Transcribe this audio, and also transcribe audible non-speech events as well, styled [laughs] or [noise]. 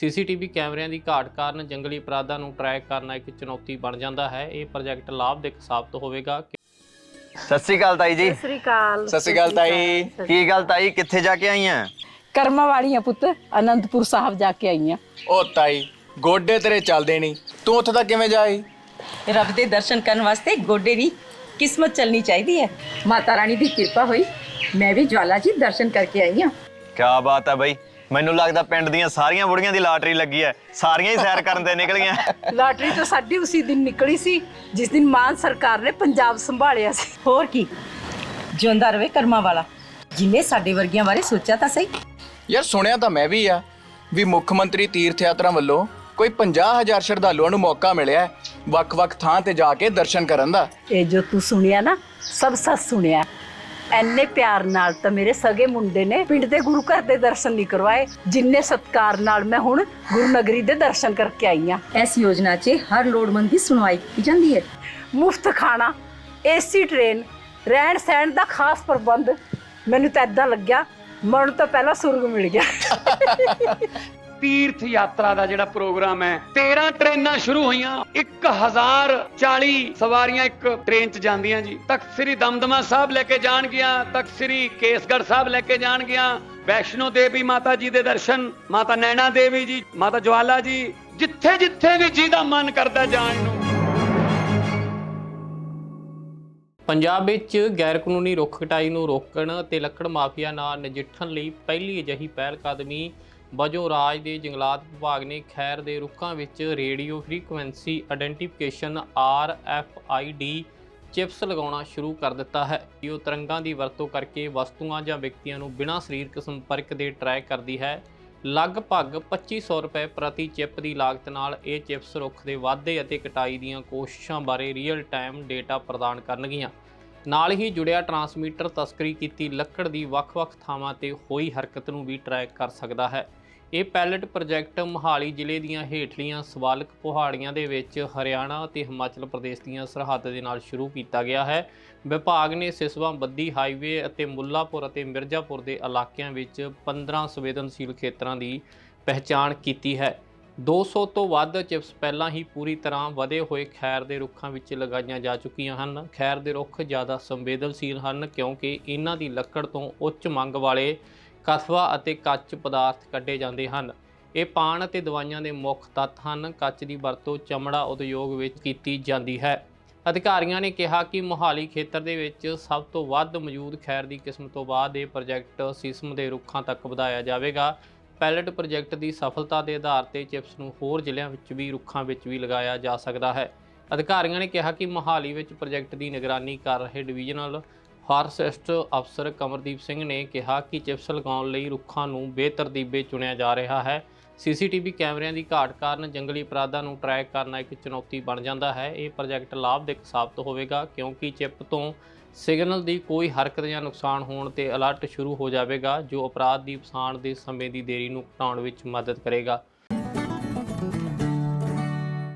CCTV ਕੈਮਰਿਆਂ ਦੀ ਘਾਟ ਕਾਰਨ ਜੰਗਲੀ ਅਪਰਾਧਾਂ ਨੂੰ ਟਰੈਕ ਕਰਨਾ ਇੱਕ ਚੁਣੌਤੀ ਬਣ ਜਾਂਦਾ ਹੈ। ਇਹ ਪ੍ਰੋਜੈਕਟ ਲਾਭਦਾਇਕ ਸਾਬਤ ਹੋਵੇਗਾ। ਸਤਿ ਸ੍ਰੀ ਅਕਾਲ ਤਾਈ ਜੀ। ਸਤਿ ਸ੍ਰੀ ਅਕਾਲ। ਸਤਿ ਸ਼੍ਰੀ ਅਕਾਲ ਤਾਈ। ਕੀ ਗੱਲ ਤਾਈ? ਕਿੱਥੇ ਜਾ ਕੇ ਆਈਆਂ? ਕਰਮਾਂ ਵਾਲੀਆਂ ਪੁੱਤ ਅਨੰਦਪੁਰ ਸਾਹਿਬ ਜਾ ਕੇ ਆਈਆਂ। ਉਹ ਤਾਈ ਗੋਡੇ ਤੇਰੇ ਚੱਲਦੇ ਨਹੀਂ। ਤੂੰ ਉੱਥੇ ਤੱਕ ਕਿਵੇਂ ਜਾਈ? ਰੱਬ ਦੇ ਦਰਸ਼ਨ ਕਰਨ ਵਾਸਤੇ ਗੋਡੇ ਦੀ ਕਿਸਮਤ ਚੱਲਣੀ ਚਾਹੀਦੀ ਹੈ। ਮਾਤਾ ਰਾਣੀ ਦੀ ਕਿਰਪਾ ਹੋਈ ਮੈਂ ਵੀ ਜਵਾਲਾ ਜੀ ਦਰਸ਼ਨ ਕਰਕੇ ਆਈ ਹਾਂ। ਕੀ ਬਾਤ ਹੈ ਬਈ। ਮੈਨੂੰ ਲੱਗਦਾ ਪਿੰਡ ਦੀਆਂ ਸਾਰੀਆਂ ਬੁੜੀਆਂ ਦੀ ਲਾਟਰੀ ਲੱਗੀ ਹੈ। ਸਾਰੀਆਂ ਹੀ ਸੈਰ ਕਰਨ ਤੇ ਨਿਕਲ ਗਈਆਂ। ਲਾਟਰੀ ਤਾਂ ਸਾਡੀ ਉਸੇ ਦਿਨ ਨਿਕਲੀ ਸੀ ਜਿਸ ਦਿਨ ਮਾਨ ਸਰਕਾਰ ਨੇ ਪੰਜਾਬ ਸੰਭਾਲਿਆ ਸੀ। ਹੋਰ ਕੀ? ਜਿਉਂਦਾ ਰਵੇ ਕਰਮਾਂ ਵਾਲਾ। ਜਿਨੇ ਸਾਡੇ ਵਰਗੀਆਂ ਬਾਰੇ ਸੋਚਿਆ ਤਾਂ ਸਹੀ। ਯਾਰ ਸੁਣਿਆ ਤਾਂ ਮੈਂ ਵੀ ਆ ਵੀ ਮੁੱਖ ਮੰਤਰੀ ਤੀਰਥ ਯਾਤਰਾ ਵੱਲੋਂ ਕੋਈ 50000 ਸ਼ਰਧਾਲੂਆਂ ਨੂੰ ਮੌਕਾ ਮਿਲਿਆ ਵੱਖ-ਵੱਖ ਥਾਂ ਤੇ ਜਾ ਕੇ ਦਰਸ਼ਨ ਕਰਨ ਦਾ। ਇਹ ਜੋ ਤੂੰ ਸੁਣਿਆ ਨਾ ਸਭ ਸੱਚ ਸੁਣਿਆ। ਐਨੇ ਪਿਆਰ ਨਾਲ ਤਾਂ ਮੇਰੇ ਸਗੇ ਮੁੰਡੇ ਨੇ ਪਿੰਡ ਦੇ ਗੁਰੂ ਘਰ ਦੇ ਦਰਸ਼ਨ ਨਹੀਂ ਕਰਵਾਏ ਜਿੰਨੇ ਸਤਕਾਰ ਨਾਲ ਮੈਂ ਹੁਣ ਗੁਰੂ ਨਗਰੀ ਦੇ ਦਰਸ਼ਨ ਕਰਕੇ ਆਈ ਆ ਇਸ ਯੋਜਨਾ 'ਚ ਹਰ ਲੋੜਵੰਦ ਦੀ ਸੁਣਵਾਈ ਕੀਤੀ ਜਾਂਦੀ ਹੈ। ਮੁਫਤ ਖਾਣਾ ਏਸੀ ਟ੍ਰੇਨ ਰਹਿਣ ਸਹਿਣ ਦਾ ਖਾਸ ਪ੍ਰਬੰਧ ਮੈਨੂੰ ਤਾਂ ਇਦਾਂ ਲੱਗਿਆ ਮਰਨ ਤੋਂ ਪਹਿਲਾਂ ਸੁਰਗ ਮਿਲ ਗਿਆ। [laughs] ਤੀਰਥ ਯਾਤਰਾ ਦਾ ਜਿਹੜਾ ਪ੍ਰੋਗਰਾਮ ਹੈ 13 ਟ੍ਰੇਨਾਂ ਸ਼ੁਰੂ ਹੋਈਆਂ 1040 ਸਵਾਰੀਆਂ ਇੱਕ ਟ੍ਰੇਨ 'ਚ ਜਾਂਦੀਆਂ ਜੀ। ਤਖਤ ਸ੍ਰੀ ਦਮਦਮਾ ਸਾਹਿਬ ਲੈ ਕੇ ਜਾਣਗੀਆਂ ਤਖਤ ਸ੍ਰੀ ਕੇਸਗੜ੍ਹ ਸਾਹਿਬ ਲੈ ਕੇ ਜਾਣਗੀਆਂ ਵੈਸ਼ਨੋ ਦੇਵੀ ਮਾਤਾ ਜੀ ਦੇ ਦਰਸ਼ਨ, ਮਾਤਾ ਨੈਣਾ ਦੇਵੀ ਜੀ, ਮਾਤਾ ਜਵਾਲਾ ਜੀ ਜਿੱਥੇ ਜਿੱਥੇ ਵੀ ਜੀ ਦਾ ਮਨ ਕਰਦਾ ਜਾਣ ਨੂੰ। ਪੰਜਾਬ ਵਿੱਚ ਗੈਰ ਕਾਨੂੰਨੀ ਰੁੱਖ ਕਟਾਈ ਨੂੰ ਰੋਕਣ ਅਤੇ ਲੱਕੜ ਮਾਫੀਆ ਨਾਲ ਨਜਿੱਠਣ ਲਈ ਪਹਿਲੀ ਅਜਿਹੀ ਪਹਿਲ ਕਦਮੀ ਵਜੋਂ ਰਾਜ ਦੇ ਜੰਗਲਾਤ ਵਿਭਾਗ ਨੇ ਖੈਰ ਦੇ ਰੁੱਖਾਂ ਵਿੱਚ radio frequency identification D chips ਲਗਾਉਣਾ ਸ਼ੁਰੂ ਕਰ ਦਿੱਤਾ ਹੈ। ਇਹ ਤਰੰਗਾਂ ਦੀ ਵਰਤੋਂ ਕਰਕੇ ਵਸਤੂਆਂ ਜਾਂ ਵਿਅਕਤੀਆਂ ਨੂੰ ਬਿਨਾਂ ਸਰੀਰਕ ਸੰਪਰਕ ਦੇ ਟਰੈਕ ਕਰਦੀ ਹੈ। ਲਗਭਗ 2500 ਰੁਪਏ ਪ੍ਰਤੀ ਚਿਪ ਦੀ ਲਾਗਤ ਨਾਲ ਇਹ ਚਿਪਸ ਰੁੱਖ ਦੇ ਵਾਧੇ ਅਤੇ ਕਟਾਈ ਦੀਆਂ ਕੋਸ਼ਿਸ਼ਾਂ ਬਾਰੇ ਰੀਅਲ ਟਾਈਮ ਡੇਟਾ ਪ੍ਰਦਾਨ ਕਰਨਗੀਆਂ। ਨਾਲ ਹੀ ਜੁੜਿਆ ਟਰਾਂਸਮੀਟਰ ਤਸਕਰੀ ਕੀਤੀ ਲੱਕੜ ਦੀ ਵੱਖ-ਵੱਖ ਥਾਵਾਂ ਤੇ ਹੋਈ ਹਰਕਤ ਨੂੰ ਵੀ ਟਰੈਕ ਕਰ ਸਕਦਾ ਹੈ। ਇਹ ਪਾਇਲਟ ਪ੍ਰੋਜੈਕਟ ਮੋਹਾਲੀ ਜ਼ਿਲ੍ਹੇ ਦੀਆਂ ਹੇਠਲੀਆਂ ਸਵਾਲਕ ਪਹਾੜੀਆਂ ਦੇ ਵਿੱਚ ਹਰਿਆਣਾ ਅਤੇ ਹਿਮਾਚਲ ਪ੍ਰਦੇਸ਼ ਦੀਆਂ ਸਰਹੱਦ ਦੇ ਨਾਲ ਸ਼ੁਰੂ ਕੀਤਾ ਗਿਆ ਹੈ। ਵਿਭਾਗ ਨੇ ਸਿਸਵਾ, ਬੱਦੀ ਹਾਈਵੇ ਅਤੇ ਮੁੱਲਾਪੁਰ ਅਤੇ ਮਿਰਜ਼ਾਪੁਰ ਦੇ ਇਲਾਕਿਆਂ ਵਿੱਚ 15 ਸੰਵੇਦਨਸ਼ੀਲ ਖੇਤਰਾਂ ਦੀ ਪਹਿਚਾਣ ਕੀਤੀ ਹੈ। 200 ਤੋਂ ਵੱਧ ਚਿਪਸ ਪਹਿਲਾਂ ਹੀ ਪੂਰੀ ਤਰ੍ਹਾਂ ਵਧੇ ਹੋਏ ਖੈਰ ਦੇ ਰੁੱਖਾਂ ਵਿੱਚ ਲਗਾਈਆਂ ਜਾ ਚੁੱਕੀਆਂ ਹਨ। ਖੈਰ ਦੇ ਰੁੱਖ ਜ਼ਿਆਦਾ ਸੰਵੇਦਨਸ਼ੀਲ ਹਨ ਕਿਉਂਕਿ ਇਹਨਾਂ ਦੀ ਲੱਕੜ ਤੋਂ ਉੱਚ ਮੰਗ ਵਾਲੇ ਕਸਵਾ ਅਤੇ ਕੱਚ ਪਦਾਰਥ ਕੱਢੇ ਜਾਂਦੇ ਹਨ। ਇਹ ਪਾਣ ਅਤੇ ਦਵਾਈਆਂ ਦੇ ਮੁੱਖ ਤੱਤ ਹਨ। ਕੱਚ ਦੀ ਵਰਤੋਂ ਚਮੜਾ ਉਦਯੋਗ ਵਿੱਚ ਕੀਤੀ ਜਾਂਦੀ ਹੈ। ਅਧਿਕਾਰੀਆਂ ਨੇ ਕਿਹਾ ਕਿ ਮੋਹਾਲੀ ਖੇਤਰ ਦੇ ਵਿੱਚ ਸਭ ਤੋਂ ਵੱਧ ਮੌਜੂਦ ਖੈਰ ਦੀ ਕਿਸਮ ਤੋਂ ਬਾਅਦ ਇਹ ਪ੍ਰੋਜੈਕਟ ਸਿਸਮ ਦੇ ਰੁੱਖਾਂ ਤੱਕ ਵਧਾਇਆ ਜਾਵੇਗਾ। ਪਾਇਲਟ ਪ੍ਰੋਜੈਕਟ ਦੀ ਸਫਲਤਾ ਦੇ ਆਧਾਰ ਤੇ ਚਿਪਸ ਨੂੰ ਹੋਰ ਜ਼ਿਲ੍ਹਿਆਂ ਵਿੱਚ ਵੀ, ਰੁੱਖਾਂ ਵਿੱਚ ਵੀ ਲਗਾਇਆ ਜਾ ਸਕਦਾ ਹੈ। ਅਧਿਕਾਰੀਆਂ ਨੇ ਕਿਹਾ ਕਿ ਮੋਹਾਲੀ ਵਿੱਚ ਪ੍ਰੋਜੈਕਟ ਦੀ ਨਿਗਰਾਨੀ ਕਰ ਰਹੇ ਡਿਵੀਜ਼ਨਲ ਫਾਰੈਸਟ ਅਫਸਰ ਕਮਰਦੀਪ ਸਿੰਘ ਨੇ ਕਿਹਾ ਕਿ ਚਿਪਸ ਲਗਾਉਣ ਲਈ ਰੁੱਖਾਂ ਨੂੰ ਬੇਤਰਤੀਬੇ ਚੁਣਿਆ ਜਾ ਰਿਹਾ ਹੈ। ਸੀਸੀਟੀਵੀ ਕੈਮਰਿਆਂ ਦੀ ਘਾਟ ਕਾਰਨ ਜੰਗਲੀ ਅਪਰਾਧਾਂ ਨੂੰ ਟਰੈਕ ਕਰਨਾ ਇੱਕ ਚੁਣੌਤੀ ਬਣ ਜਾਂਦਾ ਹੈ। ਇਹ ਪ੍ਰੋਜੈਕਟ ਲਾਭਦਾਇਕ ਸਾਬਤ ਹੋਵੇਗਾ ਕਿਉਂਕਿ ਚਿਪ ਤੋਂ ਸਿਗਨਲ ਦੀ ਕੋਈ ਹਰਕਤ ਜਾਂ ਨੁਕਸਾਨ ਹੋਣ ਤੇ ਅਲਰਟ ਸ਼ੁਰੂ ਹੋ ਜਾਵੇਗਾ, ਜੋ ਅਪਰਾਧ ਦੀ ਪਛਾਣ ਦੇ ਸਮੇਂ ਦੀ ਦੇਰੀ ਨੂੰ ਘਟਾਉਣ ਵਿੱਚ ਮਦਦ ਕਰੇਗਾ।